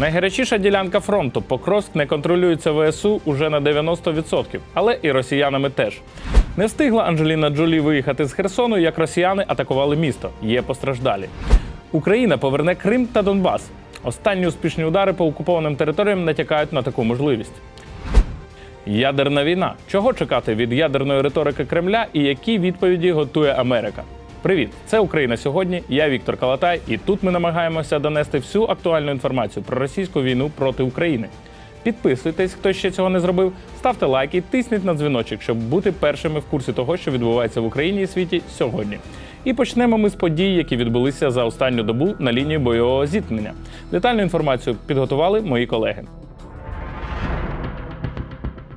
Найгарячіша ділянка фронту Покровськ не контролюється ВСУ уже на 90%, але і росіянами теж. Не встигла Анджеліна Джолі виїхати з Херсону, як росіяни атакували місто. Є постраждалі. Україна поверне Крим та Донбас. Останні успішні удари по окупованим територіям натякають на таку можливість. Ядерна війна. Чого чекати від ядерної риторики Кремля і які відповіді готує Америка? Привіт, це Україна сьогодні. Я Віктор Калатай, і тут ми намагаємося донести всю актуальну інформацію про російську війну проти України. Підписуйтесь, хто ще цього не зробив, ставте лайки, тисніть на дзвіночок, щоб бути першими в курсі того, що відбувається в Україні і світі сьогодні. І почнемо ми з подій, які відбулися за останню добу на лінії бойового зіткнення. Детальну інформацію підготували мої колеги.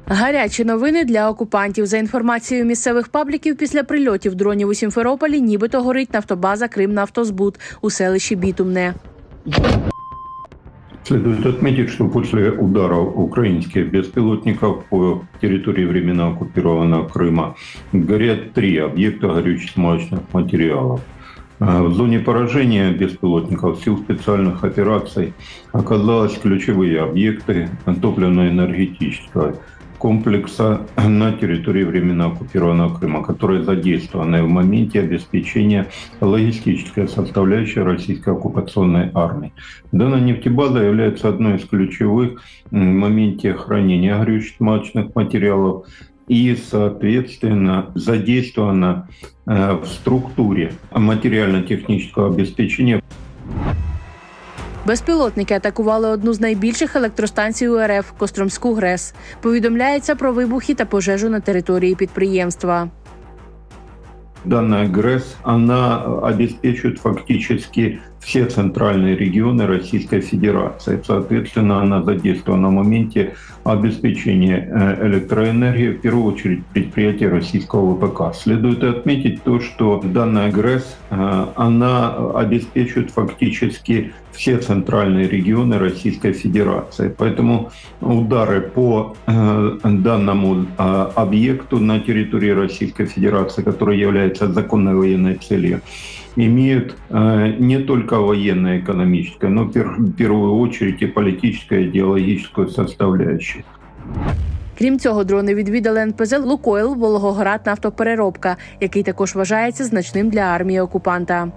Гарячі новини для окупантів. За інформацією місцевих пабліків, після прильотів дронів у Сімферополі нібито горить нафтобаза Кримнафтозбут у селищі Бітумне. Следует отметить, что после ударов украинских беспилотников по территории временно оккупированного Крыма горят три объекта горюче-смазочных материалов. А В зоне поражения беспилотников сил специальных операций оказались ключевые объекты топливно-энергетического комплекса на территории временно оккупированного Крыма, которые задействованы в моменте обеспечения логистической составляющей российской оккупационной армии. Данная нефтебаза является одной из ключевых в моменте хранения горюче-смазочных материалов и, соответственно, задействована э, в структуре материально-технического обеспечения Безпілотники атакували одну з найбільших електростанцій УРФ Костромську ГРЕС. Повідомляється про вибухи та пожежу на території підприємства. Дана ГРЭС, она обеспечивает фактически все центральные регионы Российской Федерации. Соответственно, она задействована в моменте обеспечения э, электроэнергии, в первую очередь, предприятия российского ВПК. Следует отметить то, что данная ГРЭС, э, она обеспечивает фактически все центральные регионы Российской Федерации. Поэтому удары по э, данному объекту на территории Российской Федерации, который является законной военной целью, имеют э, не только военно-экономическое, но в первую очередь и политическую, идеологическую составляющую. Крім цього, дрони відвідали НПЗ Лукойл Волгоград нафтопереробка, який також вважається значним для армії окупанта.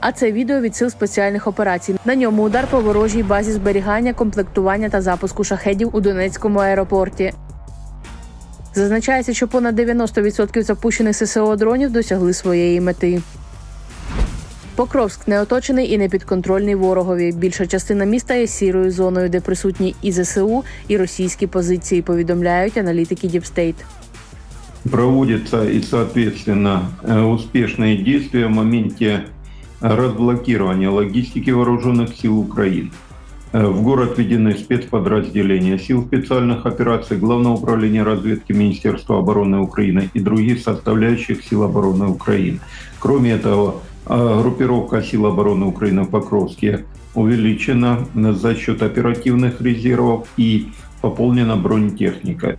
А це відео від сил спеціальних операцій. На ньому удар по ворожій базі зберігання, комплектування та запуску шахедів у Донецькому аеропорті. Зазначається, що понад 90% запущених ССО дронів досягли своєї мети. Покровськ не оточений і не підконтрольний ворогові. Більша частина міста є сірою зоною, де присутні і ЗСУ, і російські позиції. Повідомляють аналітики Діпстейт. Проводятся и, соответственно, э, успешные действия в моменте разблокирования логистики вооруженных сил Украины. Э, В город введены спецподразделения сил специальных операций Главного управления разведки Министерства обороны Украины и других составляющих сил обороны Украины. Кроме этого, э, группировка сил обороны Украины в Покровске увеличена за счет оперативных резервов и пополнена бронетехника.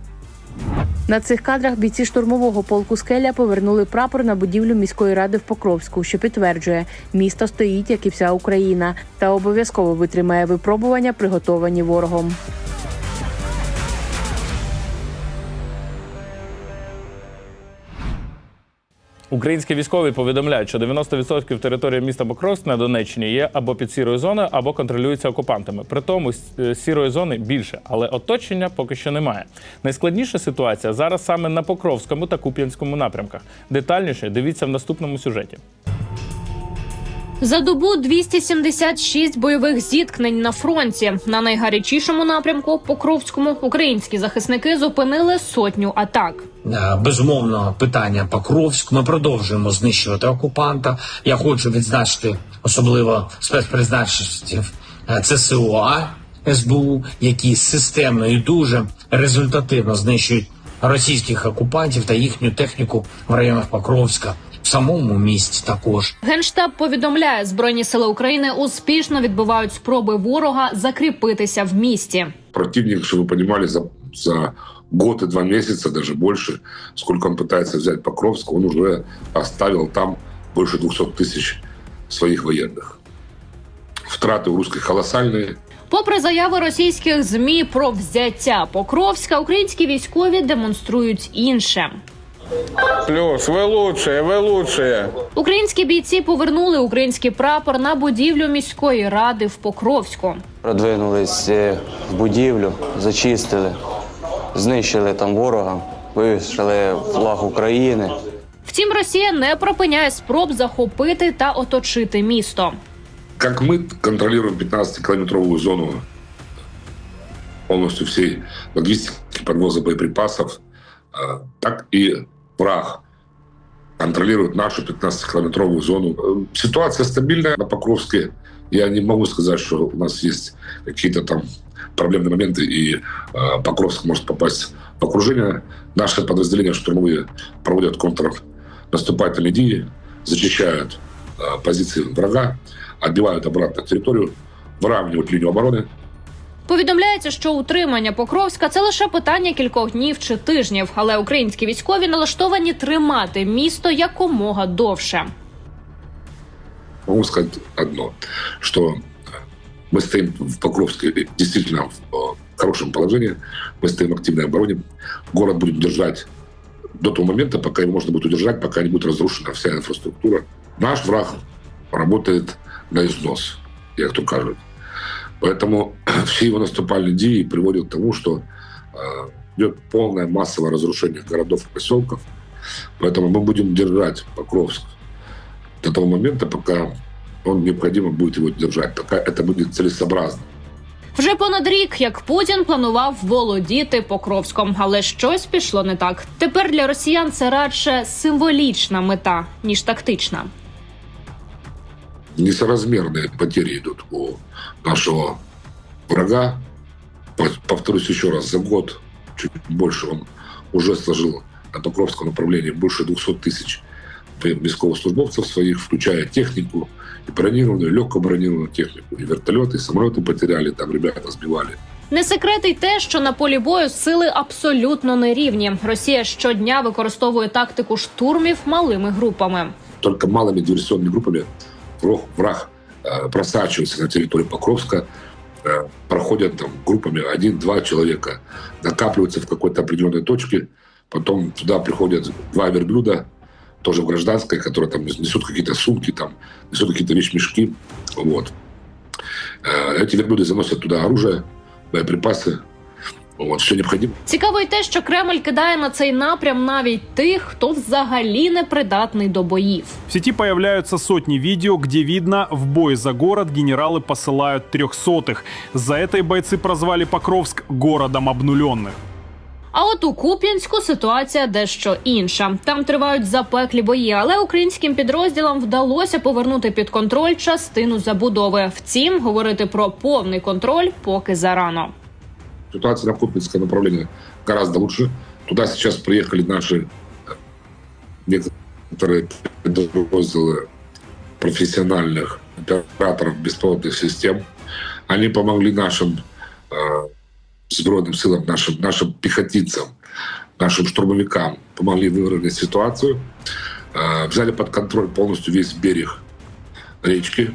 На цих кадрах бійці штурмового полку Скеля повернули прапор на будівлю міської ради в Покровську, що підтверджує, місто стоїть, як і вся Україна, та обов'язково витримає випробування, приготовані ворогом. Українські військові повідомляють, що 90% території міста Покровськ на Донеччині є або під сірою зоною, або контролюються окупантами. При тому е, сірої зони більше, але оточення поки що немає. Найскладніша ситуація зараз саме на Покровському та Куп'янському напрямках. Детальніше дивіться в наступному сюжеті. За добу 276 бойових зіткнень на фронті. На найгарячішому напрямку Покровському українські захисники зупинили сотню атак. Е, Безумовно, питання Покровськ. Ми продовжуємо знищувати окупанта. Я хочу відзначити особливо спецпризначенців е, ЦСОА СБУ, які системно і дуже результативно знищують російських окупантів та їхню техніку в районах Покровська В самому місті також Генштаб повідомляє, збройні сили України успішно відбивають спроби ворога закріпитися в місті. противник, чтобы вы понимали, за, за год и два месяца, даже больше, сколько он пытается взять Покровск, он уже оставил там больше 200 тысяч своих военных. втраты у русских колоссальные. Попри заяви російських змі про взяття Покровська, українські військові демонструють інше. Плюс, вы лучшие, вы лучшие. Українські бійці повернули український прапор на будівлю міської ради в Покровську. Продвинулись е, в будівлю, зачистили, знищили там ворога, вивішали флаг України. Втім, Росія не припиняє спроб захопити та оточити місто. Как мы контролируем 15-километровую зону полностью всей логистики подвоза боеприпасов, э, так и враг контролирует нашу 15-километровую зону. Э, Ситуация стабильная на Покровске. Я не могу сказать, что у нас есть какие-то там проблемные моменты, и э, Покровск может попасть в окружение. Наши подразделения штурмовые проводят контрнаступательные действия, зачищают э, позиции врага, отбивают обратно территорию, выравнивают линию обороны, Повідомляється, що утримання Покровська це лише питання кількох днів чи тижнів, але українські військові налаштовані тримати місто якомога довше. могу сказать одно, что мы стоим в Покровске действительно в э, хорошем положении, мы стоим в активной обороне, город будем держать до того момента, пока его можно будет удержать, пока не будет разрушена вся инфраструктура. Наш враг работает на износ, як то кажут. Поэтому все его наступальные идеи приводят к тому, что э, идет полное массовое разрушение городов и поселков. Поэтому мы будем держать Покровск до того момента, пока он необходимо будет его держать, пока это будет целесообразно. Вже понад рік, як Путін планував володіти Покровськом, але щось пішло не так. Тепер для росіян це радше символічна мета ніж тактична. Несоразмерные потери идут у нашего врага. По- Повторюсь еще раз, за год, чуть больше, он уже сложил на Покровском направлении больше 200 тысяч військовослужбовцев своих, включая технику, и бронированную, и легкую бронированную технику, и вертолеты, и самолеты потеряли, там ребята сбивали. Не секрет й те, що на полі бою сили абсолютно нерівні. Росія щодня використовує тактику штурмів малими групами. только малыми диверсионными группами враг, э, просачивается на территорию Покровска, э, проходят там группами один-два человека, накапливаются в какой-то определенной точке, потом туда приходят два верблюда, тоже в гражданской, которые там несут какие-то сумки, там несут какие-то вещмешки, вот. Э, Эти верблюды заносят туда оружие, боеприпасы, вот, все необходимо. Цікаво й те, що Кремль кидає на цей напрям навіть тих, хто взагалі не придатний до боїв. В сети появляются сотни видео, где видно, в бой за город генералы посылают трехсотых. За это и бойцы прозвали Покровск городом обнуленных. А от у Куп'янську ситуація дещо інша. Там тривають запеклі бої, але українським підрозділам вдалося повернути під контроль частину забудови. Втім, говорити про повний контроль поки зарано. Ситуация на Купинское направление гораздо лучше. Туда сейчас приехали наши некоторые подразделы профессиональных операторов беспилотных систем. Они помогли нашим э, сбройным силам, нашим, нашим пехотинцам, нашим штурмовикам, помогли выровнять ситуацию. Э, взяли под контроль полностью весь берег речки,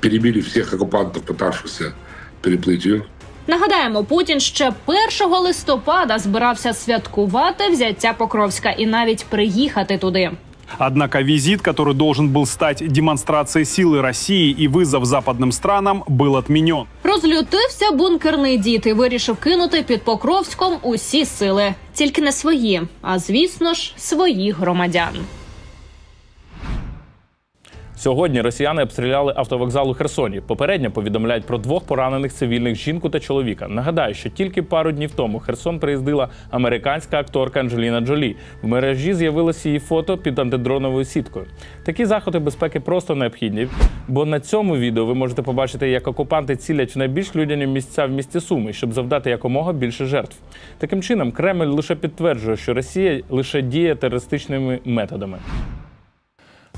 перебили всех оккупантов, пытавшихся переплыть ее. Нагадаємо, Путін ще 1 листопада збирався святкувати взяття Покровська і навіть приїхати туди. Однако визит, который должен был стать демонстрацией силы России и вызов западным странам, был отменен. Розлютився бункерний дід і вирішив кинути під Покровськом усі сили, тільки не свої, а звісно ж, своїх громадян. Сьогодні росіяни обстріляли автовокзал у Херсоні. Попередньо повідомляють про двох поранених цивільних жінку та чоловіка. Нагадаю, що тільки пару днів тому Херсон приїздила американська акторка Анджеліна Джолі. В мережі з'явилося її фото під антидроновою сіткою. Такі заходи безпеки просто необхідні, бо на цьому відео ви можете побачити, як окупанти цілять в найбільш людяні місця в місті Суми, щоб завдати якомога більше жертв. Таким чином, Кремль лише підтверджує, що Росія лише діє терористичними методами.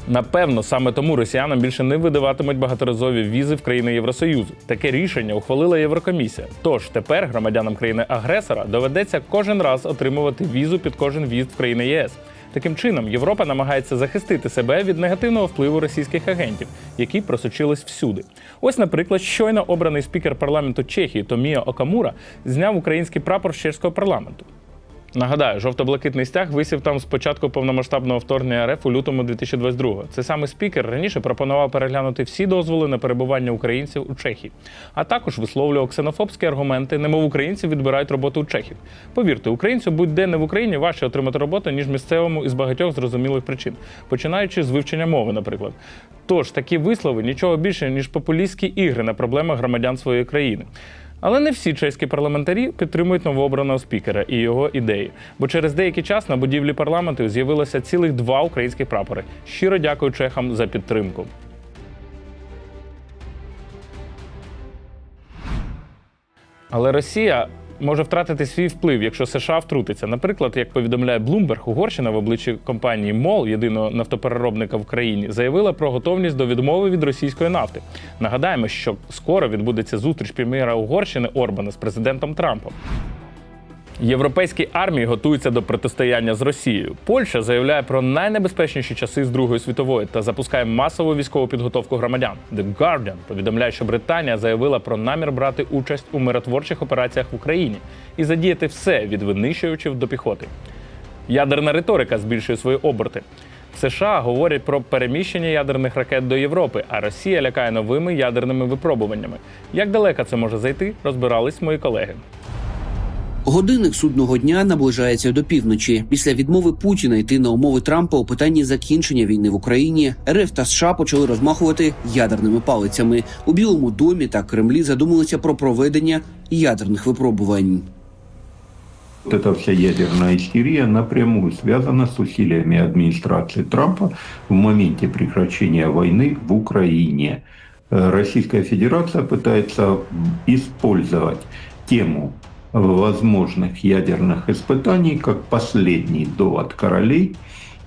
Напевно, саме тому росіянам більше не видаватимуть багаторазові візи в країни Євросоюзу. Таке рішення ухвалила Єврокомісія. Тож тепер громадянам країни-агресора доведеться кожен раз отримувати візу під кожен в'їзд в країни ЄС. Таким чином, Європа намагається захистити себе від негативного впливу російських агентів, які просочились всюди. Ось, наприклад, щойно обраний спікер парламенту Чехії Томіо Окамура зняв український прапор з чеського парламенту. Нагадаю, жовто-блакитний стяг висів там з початку повномасштабного вторгнення РФ у лютому 2022-го. Це саме спікер раніше пропонував переглянути всі дозволи на перебування українців у Чехії, а також висловлював ксенофобські аргументи, немов українці відбирають роботу у чехів. Повірте, українцю будь-де не в Україні важче отримати роботу, ніж місцевому із багатьох зрозумілих причин, починаючи з вивчення мови, наприклад. Тож такі вислови нічого більше, ніж популістські ігри на проблемах громадян своєї країни. Але не всі чеські парламентарі підтримують новообраного спікера і його ідеї. Бо через деякий час на будівлі парламенту з'явилося цілих два українських прапори. Щиро дякую чехам за підтримку. Але Росія може втратити свій вплив, якщо США втрутиться. Наприклад, як повідомляє Bloomberg, Угорщина в обличчі компанії МОЛ, єдиного нафтопереробника в країні, заявила про готовність до відмови від російської нафти. Нагадаємо, що скоро відбудеться зустріч прем'єра Угорщини Орбана з президентом Трампом. Європейські армії готуються до протистояння з Росією. Польща заявляє про найнебезпечніші часи з Другої світової та запускає масову військову підготовку громадян. The Guardian повідомляє, що Британія заявила про намір брати участь у миротворчих операціях в Україні і задіяти все від винищувачів до піхоти. Ядерна риторика збільшує свої оберти. США говорять про переміщення ядерних ракет до Європи, а Росія лякає новими ядерними випробуваннями. Як далеко це може зайти, розбирались мої колеги. Годинник судного дня наближається до півночі. Після відмови Путіна йти на умови Трампа у питанні закінчення війни в Україні РФ та США почали розмахувати ядерними палицями. У Білому домі та Кремлі задумалися про проведення ядерних випробувань. Вот эта вся ядерная истерия напрямую связана с усилиями администрации Трампа в моменте прекращения войны в Украине. Э, Российская Федерация пытается использовать тему возможных ядерных испытаний как последний довод королей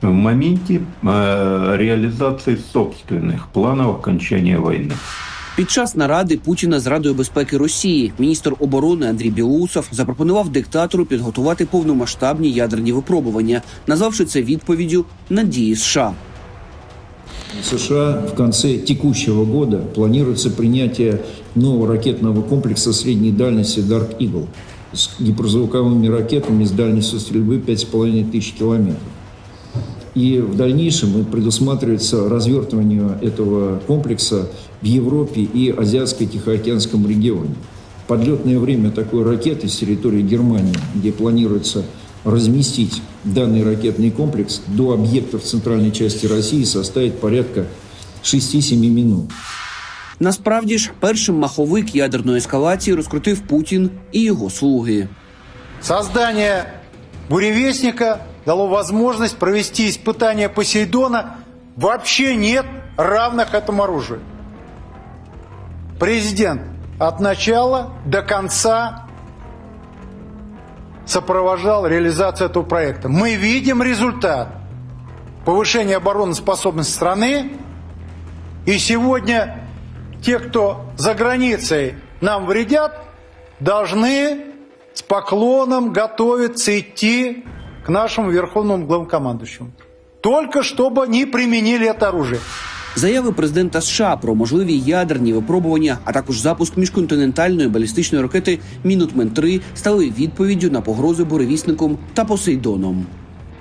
в моменте э, реализации собственных планов окончания войны. Під час наради Путіна з Радою безпеки Росії міністр оборони Андрій Білоусов запропонував диктатору підготувати повномасштабні ядерні випробування, назвавши це відповіддю на дії США. США в конце текущего года планируется принятие нового ракетного комплекса средней дальности Dark Eagle С гиперзвуковыми ракетами с дальностью стрельбы 5,5 тысяч километров. И в дальнейшем предусматривается развертывание этого комплекса в Европе и Азиатско-Тихоокеанском регионе. Подлетное время такой ракеты с территории Германии, где планируется разместить данный ракетный комплекс до объектов центральной части России составит порядка 6-7 минут. Насправді ж, першим маховик ядерної ескалації розкрутив Путін і його слуги. Создание буревестника дало возможность провести испытания Посейдона. Вообще нет равных этому оружию. Президент от начала до конца сопровождал реализацию этого проекта. Мы видим результат повышения обороноспособности страны. И сегодня те, кто за границей нам вредят, должны с поклоном готовиться идти к нашему верховному главнокомандующему. Только чтобы не применили это оружие. Заяви президента США про можливі ядерні випробування, а також запуск міжконтинентальної балістичної ракети Мінутмен 3 стали відповіддю на погрози буревісником та Посейдоном.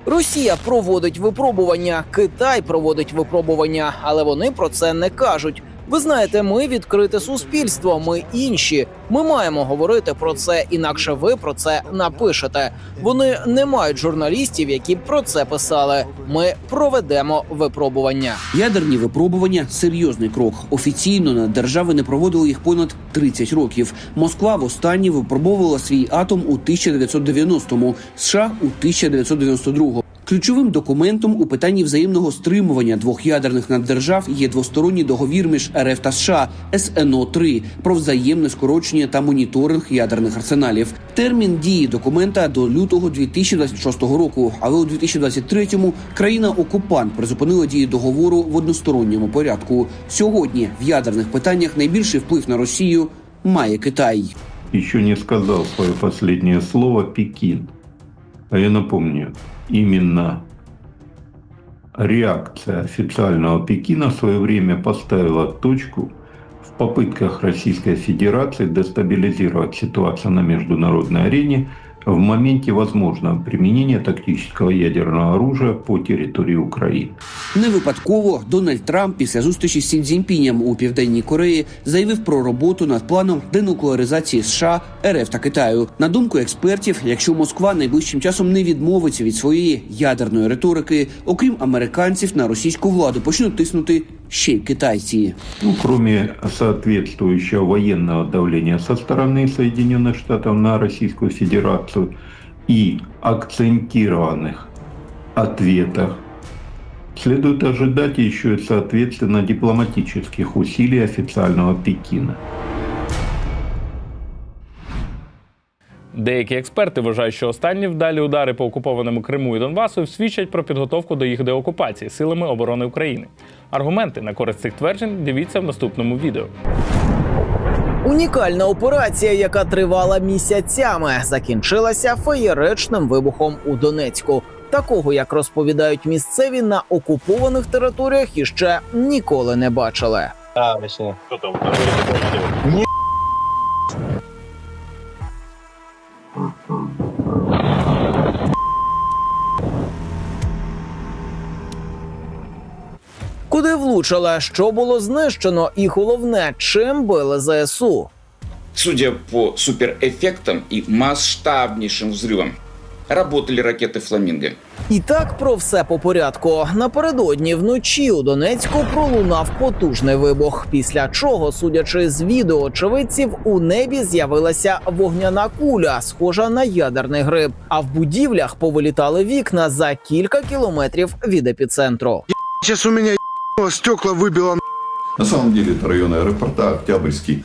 Росія проводить випробування, Китай проводить випробування, але вони про це не кажуть. Ви знаєте, ми відкрите суспільство, ми інші. Ми маємо говорити про це, інакше ви про це напишете. Вони не мають журналістів, які б про це писали. Ми проведемо випробування. Ядерні випробування серйозний крок. Офіційно на держави не проводили їх понад 30 років. Москва востаннє випробовувала свій атом у 1990-му, США у 1992-му. Ключовим документом у питанні взаємного стримування двох ядерних наддержав є двосторонній договір між РФ та США СНО 3 про взаємне скорочення та моніторинг ядерних арсеналів. Термін дії документа до лютого 2026 року. Але у 2023-му країна-окупант призупинила дії договору в односторонньому порядку. Сьогодні в ядерних питаннях найбільший вплив на Росію має Китай. Еще не сказал свое последнее слово Пекин. А я напомню, именно реакция официального Пекина в свое время поставила точку в попытках Российской Федерации дестабилизировать ситуацию на международной арене в моменте возможного применения тактического ядерного оружия по территории Украины. Не випадково Дональд Трамп після зустрічі з Сін у південній Кореї заявив про роботу над планом денуклеаризації США, РФ та Китаю. На думку експертів, якщо Москва найближчим часом не відмовиться від своєї ядерної риторики, окрім американців на російську владу почнуть тиснути ще й китайці. Ну, кроме соответствующего военного давления со стороны Соединенных Штатов на Российскую Федерацию и акцентированных ответах, следует ожидать еще и, соответственно, дипломатических усилий официального Пекина. Деякі експерти вважають, що останні вдалі удари по окупованому Криму і Донбасу свідчать про підготовку до їх деокупації силами оборони України. Аргументи на користь цих тверджень дивіться в наступному відео. Унікальна операція, яка тривала місяцями, закінчилася феєричним вибухом у Донецьку. Такого, як розповідають місцеві на окупованих територіях, іще ніколи не бачили. Куди влучила, що було знищено, і головне, чим били ЗСУ. Судя по суперэффектам и масштабнейшим взрывам, работали ракеты «Фламинго». І так про все по порядку. Напередодні вночі у Донецьку пролунав потужний вибух. Після чого, судячи з відео очевидців, у небі з'явилася вогняна куля, схожа на ядерний гриб. А в будівлях повилітали вікна за кілька кілометрів від епіцентру. Сейчас у меня стекла выбило. На самом деле это район аэропорта, Октябрьский.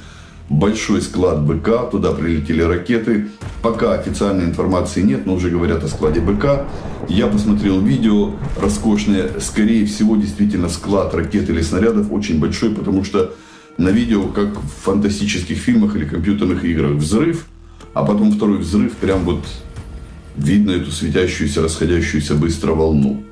Большой склад БК, туда прилетели ракеты. Пока официальной информации нет, но уже говорят о складе БК. Я посмотрел видео роскошное. Скорее всего, действительно, склад ракет или снарядов очень большой, потому что на видео, как в фантастических фильмах или компьютерных играх, взрыв, а потом второй взрыв, прям вот видно эту светящуюся, расходящуюся быстро волну.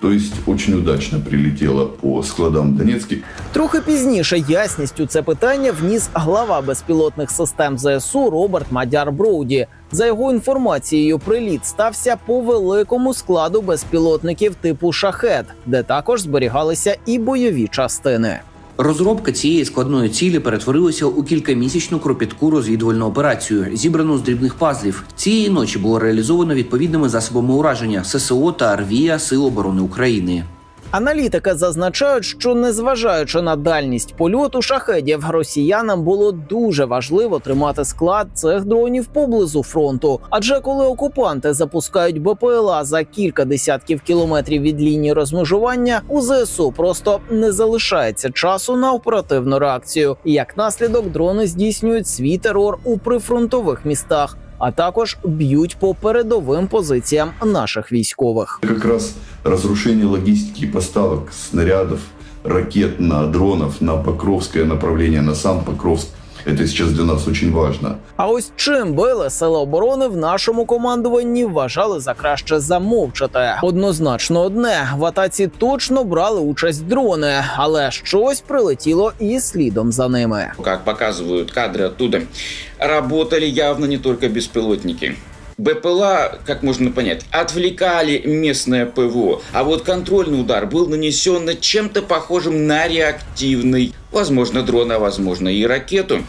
То есть очень удачно прилетело по складам Донецькі. Трохи пізніше ясність у це питання вніс глава безпілотних систем ЗСУ Роберт Мадяр Броуді. За його інформацією, приліт стався по великому складу безпілотників типу шахет, де також зберігалися і бойові частини. Розробка цієї складної цілі перетворилася у кількамісячну кропітку розвідувальну операцію, зібрану з дрібних пазлів. Цієї ночі було реалізовано відповідними засобами ураження ССО та РВІА Сил оборони України. Аналітики зазначають, що незважаючи на дальність польоту шахедів, росіянам було дуже важливо тримати склад цих дронів поблизу фронту. Адже коли окупанти запускають БПЛА за кілька десятків кілометрів від лінії розмежування, у ЗСУ просто не залишається часу на оперативну реакцію. Як наслідок, дрони здійснюють свій терор у прифронтових містах. А також б'ють по передовим позиціям наших військових. Якраз розрушення логістики поставок снарядів, ракет на дронів на Покровське направлення, на сам Покровск. Это сейчас для нас очень важно. А ось чим били сили оборони в нашому командуванні вважали за краще замовчати. Однозначно, одне в атаці точно брали участь дрони, але щось прилетіло і слідом за ними. Как показывают кадры оттуда, работали явно не только беспилотники. БПЛА, как можно понять, отвлекали местное ПВО, а вот контрольный удар был нанесен на чем-то похожим на реактивный, возможно, дрон, а возможно и ракету.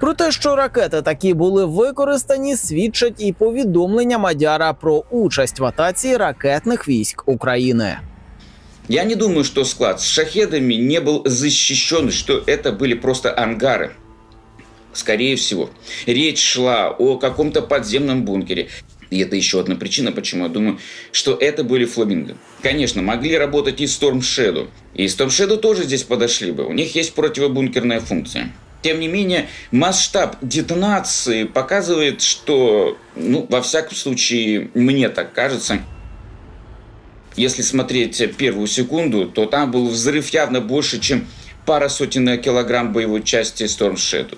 Про те, що ракети такі були використані, свідчать і повідомлення Мадяра про участь в атаці ракетних військ України. Я не думаю, что склад с шахедами не был защищен, что это были просто ангары. Скорее всего, речь шла о каком-то подземном бункере. И это еще одна причина, почему я думаю, что это были фламинго. Конечно, могли работать и Storm Shadow. И Storm Shadow тоже здесь подошли бы. У них есть противобункерная функция. Тем не менее, масштаб детонации показывает, что, ну, во всяком случае, мне так кажется, если смотреть первую секунду, то там был взрыв явно больше, чем пара сотен килограмм боевой части Storm Shadow.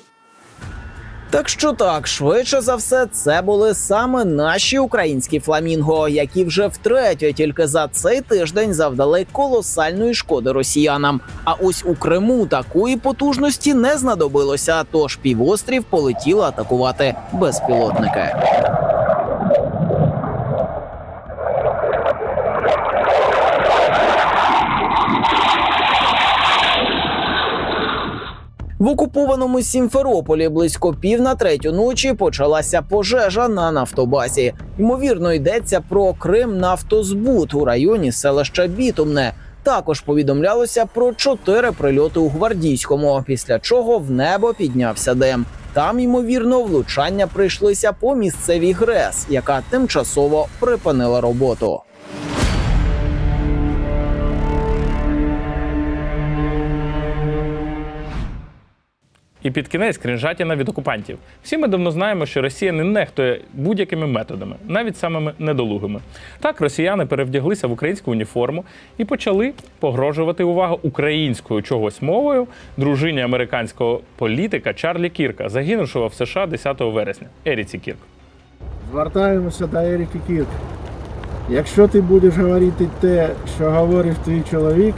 Так що так, швидше за все, це були саме наші українські фламінго, які вже втретє тільки за цей тиждень завдали колосальної шкоди росіянам. А ось у Криму такої потужності не знадобилося, тож півострів полетіла атакувати безпілотники. В окупованому Сімферополі близько пів на третю ночі почалася пожежа на нафтобазі. Ймовірно, йдеться про Крим нафтозбут у районі селища Бітумне. Також повідомлялося про чотири прильоти у гвардійському, після чого в небо піднявся дим. Там, ймовірно, влучання прийшлися по місцевій ГРЕС, яка тимчасово припинила роботу. І під кінець кринжатіна від окупантів. Всі ми давно знаємо, що Росія не нехтує будь-якими методами, навіть самими недолугими. Так, росіяни перевдяглися в українську уніформу і почали погрожувати увагу українською чогось мовою дружині американського політика Чарлі Кірка, загинувшого в США 10 вересня. Еріці Кірк. Звертаємося до Еріки Кірк. Якщо ти будеш говорити те, що говорив твій чоловік,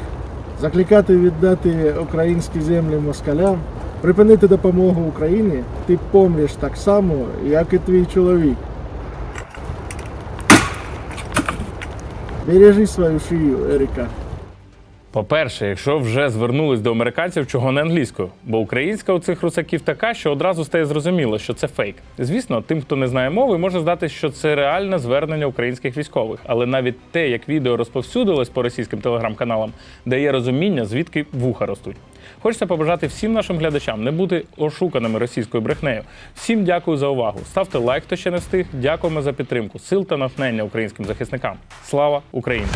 закликати віддати українські землі москалям, припинити допомогу Україні, ти помреш так само, як і твій чоловік. Бережи свою шию, Еріка. По-перше, якщо вже звернулись до американців, чого не англійською, бо українська у цих русаків така, що одразу стає зрозуміло, що це фейк. Звісно, тим, хто не знає мови, може здати, що це реальне звернення українських військових. Але навіть те, як відео розповсюдилось по російським телеграм-каналам, дає розуміння, звідки вуха ростуть. Хочеться побажати всім нашим глядачам не бути ошуканими російською брехнею. Всім дякую за увагу. Ставте лайк, хто ще не встиг. Дякуємо за підтримку. Сил та натхнення українським захисникам. Слава Україні!